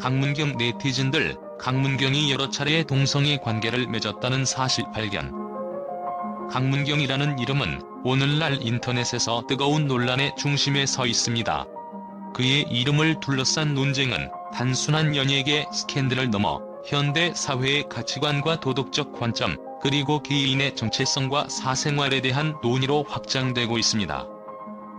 강문경 네티즌들 강문경이 여러 차례 동성애 관계를 맺었다는 사실 발견. 강문경이라는 이름은 오늘날 인터넷에서 뜨거운 논란의 중심에 서 있습니다. 그의 이름을 둘러싼 논쟁은 단순한 연예계 스캔들을 넘어 현대 사회의 가치관과 도덕적 관점, 그리고 개인의 정체성과 사생활에 대한 논의로 확장되고 있습니다.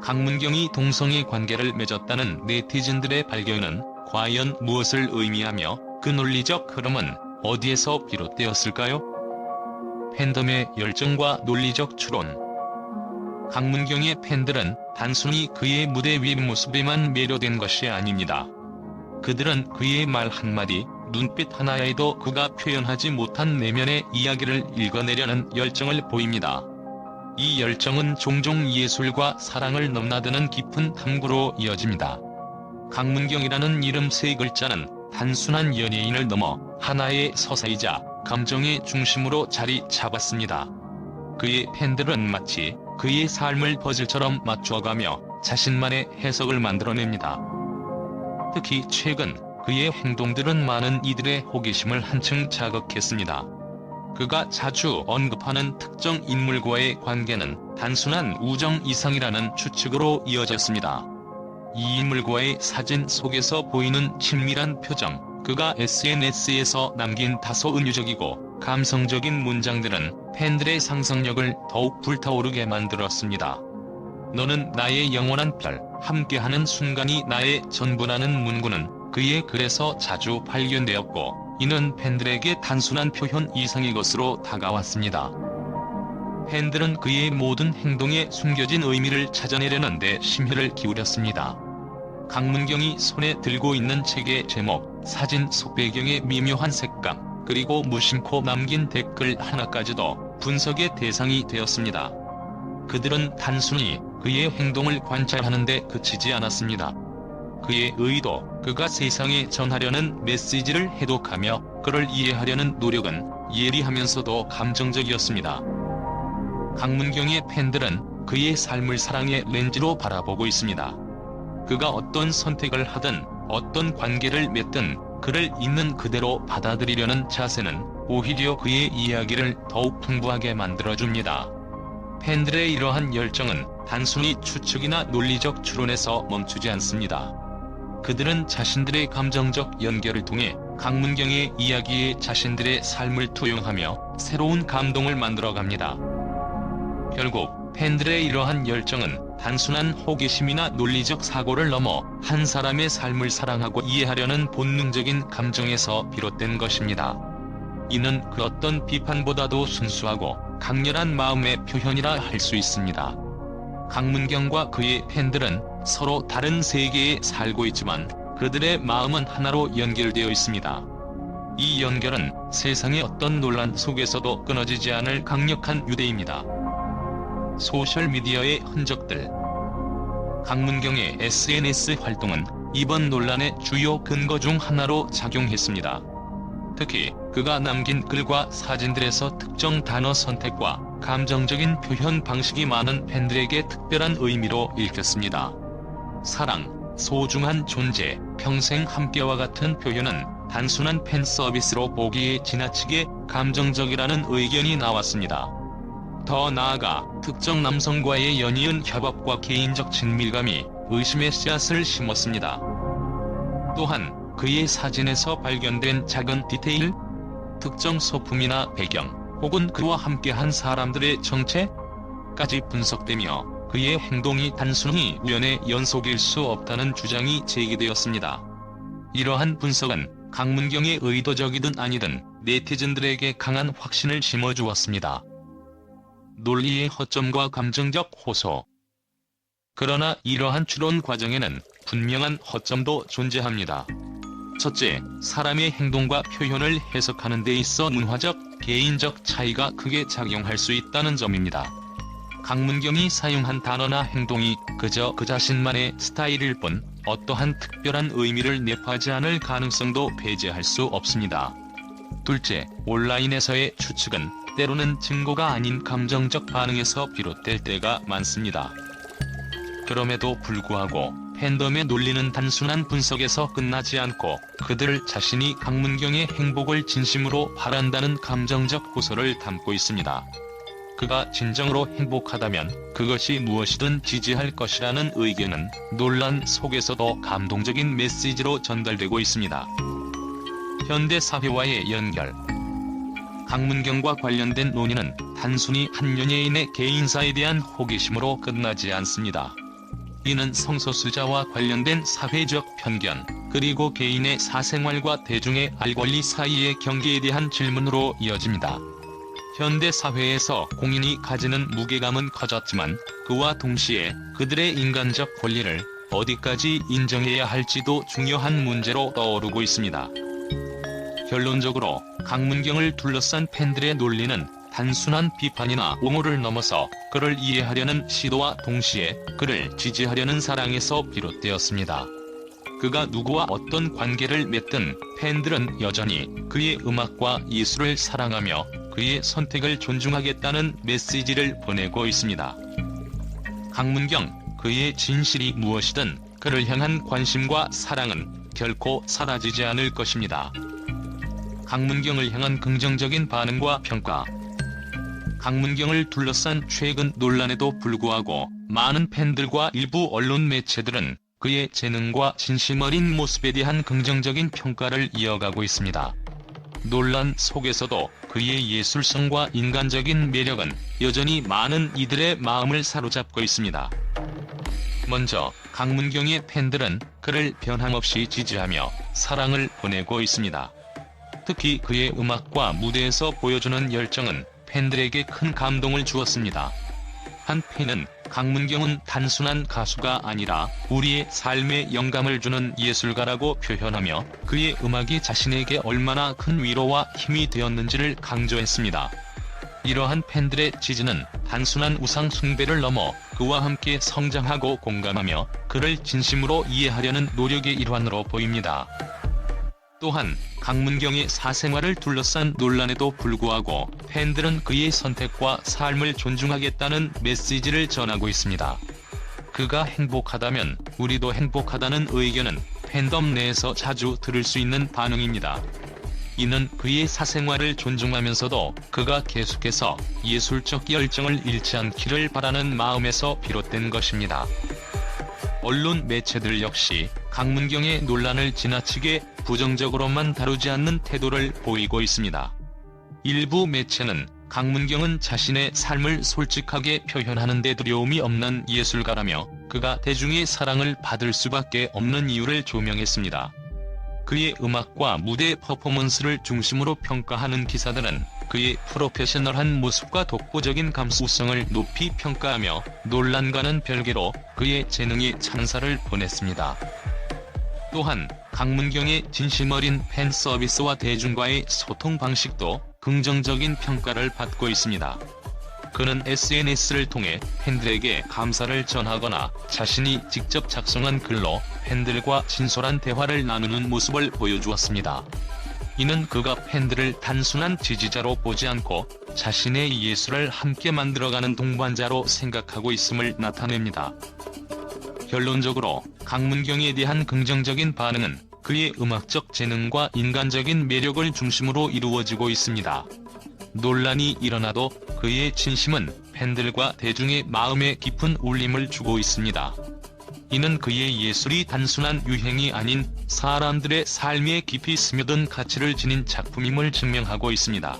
강문경이 동성애 관계를 맺었다는 네티즌들의 발견은 과연 무엇을 의미하며 그 논리적 흐름은 어디에서 비롯되었을까요? 팬덤의 열정과 논리적 추론 강문경의 팬들은 단순히 그의 무대 위 모습에만 매료된 것이 아닙니다. 그들은 그의 말 한마디, 눈빛 하나에도 그가 표현하지 못한 내면의 이야기를 읽어내려는 열정을 보입니다. 이 열정은 종종 예술과 사랑을 넘나드는 깊은 탐구로 이어집니다. 강문경이라는 이름 세 글자는 단순한 연예인을 넘어 하나의 서사이자 감정의 중심으로 자리 잡았습니다. 그의 팬들은 마치 그의 삶을 퍼즐처럼 맞춰가며 자신만의 해석을 만들어냅니다. 특히 최근 그의 행동들은 많은 이들의 호기심을 한층 자극했습니다. 그가 자주 언급하는 특정 인물과의 관계는 단순한 우정 이상이라는 추측으로 이어졌습니다. 이 인물과의 사진 속에서 보이는 친밀한 표정, 그가 SNS에서 남긴 다소 은유적이고 감성적인 문장들은 팬들의 상상력을 더욱 불타오르게 만들었습니다. 너는 나의 영원한 별, 함께하는 순간이 나의 전부라는 문구는 그의 글에서 자주 발견되었고, 이는 팬들에게 단순한 표현 이상의 것으로 다가왔습니다. 팬들은 그의 모든 행동에 숨겨진 의미를 찾아내려는 데 심혈을 기울였습니다. 강문경이 손에 들고 있는 책의 제목, 사진 속 배경의 미묘한 색감, 그리고 무심코 남긴 댓글 하나까지도 분석의 대상이 되었습니다. 그들은 단순히 그의 행동을 관찰하는데 그치지 않았습니다. 그의 의도, 그가 세상에 전하려는 메시지를 해독하며 그를 이해하려는 노력은 예리하면서도 감정적이었습니다. 강문경의 팬들은 그의 삶을 사랑의 렌즈로 바라보고 있습니다. 그가 어떤 선택을 하든 어떤 관계를 맺든 그를 있는 그대로 받아들이려는 자세는 오히려 그의 이야기를 더욱 풍부하게 만들어줍니다. 팬들의 이러한 열정은 단순히 추측이나 논리적 추론에서 멈추지 않습니다. 그들은 자신들의 감정적 연결을 통해 강문경의 이야기에 자신들의 삶을 투영하며 새로운 감동을 만들어갑니다. 결국 팬들의 이러한 열정은 단순한 호기심이나 논리적 사고를 넘어 한 사람의 삶을 사랑하고 이해하려는 본능적인 감정에서 비롯된 것입니다. 이는 그 어떤 비판보다도 순수하고 강렬한 마음의 표현이라 할 수 있습니다. 강문경과 그의 팬들은 서로 다른 세계에 살고 있지만 그들의 마음은 하나로 연결되어 있습니다. 이 연결은 세상의 어떤 논란 속에서도 끊어지지 않을 강력한 유대입니다. 소셜미디어의 흔적들 강문경의 SNS 활동은 이번 논란의 주요 근거 중 하나로 작용했습니다. 특히 그가 남긴 글과 사진들에서 특정 단어 선택과 감정적인 표현 방식이 많은 팬들에게 특별한 의미로 읽혔습니다. 사랑, 소중한 존재, 평생 함께와 같은 표현은 단순한 팬 서비스로 보기에 지나치게 감정적이라는 의견이 나왔습니다. 더 나아가 특정 남성과의 연이은 협업과 개인적 친밀감이 의심의 씨앗을 심었습니다. 또한 그의 사진에서 발견된 작은 디테일, 특정 소품이나 배경, 혹은 그와 함께한 사람들의 정체까지 분석되며 그의 행동이 단순히 우연의 연속일 수 없다는 주장이 제기되었습니다. 이러한 분석은 강문경의 의도적이든 아니든 네티즌들에게 강한 확신을 심어주었습니다. 논리의 허점과 감정적 호소. 그러나 이러한 추론 과정에는 분명한 허점도 존재합니다. 첫째, 사람의 행동과 표현을 해석하는 데 있어 문화적, 개인적 차이가 크게 작용할 수 있다는 점입니다. 강문경이 사용한 단어나 행동이 그저 그 자신만의 스타일일 뿐 어떠한 특별한 의미를 내포하지 않을 가능성도 배제할 수 없습니다. 둘째, 온라인에서의 추측은 때로는 증거가 아닌 감정적 반응에서 비롯될 때가 많습니다. 그럼에도 불구하고 팬덤의 논리는 단순한 분석에서 끝나지 않고 그들 자신이 강문경의 행복을 진심으로 바란다는 감정적 호소를 담고 있습니다. 그가 진정으로 행복하다면 그것이 무엇이든 지지할 것이라는 의견은 논란 속에서도 감동적인 메시지로 전달되고 있습니다. 현대 사회와의 연결 강문경과 관련된 논의는 단순히 한 연예인의 개인사에 대한 호기심으로 끝나지 않습니다. 이는 성소수자와 관련된 사회적 편견, 그리고 개인의 사생활과 대중의 알 권리 사이의 경계에 대한 질문으로 이어집니다. 현대 사회에서 공인이 가지는 무게감은 커졌지만 그와 동시에 그들의 인간적 권리를 어디까지 인정해야 할지도 중요한 문제로 떠오르고 있습니다. 결론적으로 강문경을 둘러싼 팬들의 논리는 단순한 비판이나 옹호를 넘어서 그를 이해하려는 시도와 동시에 그를 지지하려는 사랑에서 비롯되었습니다. 그가 누구와 어떤 관계를 맺든 팬들은 여전히 그의 음악과 예술을 사랑하며 그의 선택을 존중하겠다는 메시지를 보내고 있습니다. 강문경, 그의 진실이 무엇이든 그를 향한 관심과 사랑은 결코 사라지지 않을 것입니다. 강문경을 향한 긍정적인 반응과 평가 강문경을 둘러싼 최근 논란에도 불구하고 많은 팬들과 일부 언론 매체들은 그의 재능과 진심 어린 모습에 대한 긍정적인 평가를 이어가고 있습니다. 논란 속에서도 그의 예술성과 인간적인 매력은 여전히 많은 이들의 마음을 사로잡고 있습니다. 먼저 강문경의 팬들은 그를 변함없이 지지하며 사랑을 보내고 있습니다. 특히 그의 음악과 무대에서 보여주는 열정은 팬들에게 큰 감동을 주었습니다. 한 팬은 강문경은 단순한 가수가 아니라 우리의 삶에 영감을 주는 예술가라고 표현하며 그의 음악이 자신에게 얼마나 큰 위로와 힘이 되었는지를 강조했습니다. 이러한 팬들의 지지는 단순한 우상 숭배를 넘어 그와 함께 성장하고 공감하며 그를 진심으로 이해하려는 노력의 일환으로 보입니다. 또한 강문경의 사생활을 둘러싼 논란에도 불구하고 팬들은 그의 선택과 삶을 존중하겠다는 메시지를 전하고 있습니다. 그가 행복하다면 우리도 행복하다는 의견은 팬덤 내에서 자주 들을 수 있는 반응입니다. 이는 그의 사생활을 존중하면서도 그가 계속해서 예술적 열정을 잃지 않기를 바라는 마음에서 비롯된 것입니다. 언론 매체들 역시 강문경의 논란을 지나치게 부정적으로만 다루지 않는 태도를 보이고 있습니다. 일부 매체는 강문경은 자신의 삶을 솔직하게 표현하는 데 두려움이 없는 예술가라며 그가 대중의 사랑을 받을 수밖에 없는 이유를 조명했습니다. 그의 음악과 무대 퍼포먼스를 중심으로 평가하는 기사들은 그의 프로페셔널한 모습과 독보적인 감수성을 높이 평가하며 논란과는 별개로 그의 재능에 찬사를 보냈습니다. 또한 강문경의 진심 어린 팬 서비스와 대중과의 소통 방식도 긍정적인 평가를 받고 있습니다. 그는 SNS를 통해 팬들에게 감사를 전하거나 자신이 직접 작성한 글로 팬들과 진솔한 대화를 나누는 모습을 보여주었습니다. 이는 그가 팬들을 단순한 지지자로 보지 않고 자신의 예술을 함께 만들어가는 동반자로 생각하고 있음을 나타냅니다. 결론적으로 강문경에 대한 긍정적인 반응은 그의 음악적 재능과 인간적인 매력을 중심으로 이루어지고 있습니다. 논란이 일어나도 그의 진심은 팬들과 대중의 마음에 깊은 울림을 주고 있습니다. 이는 그의 예술이 단순한 유행이 아닌 사람들의 삶에 깊이 스며든 가치를 지닌 작품임을 증명하고 있습니다.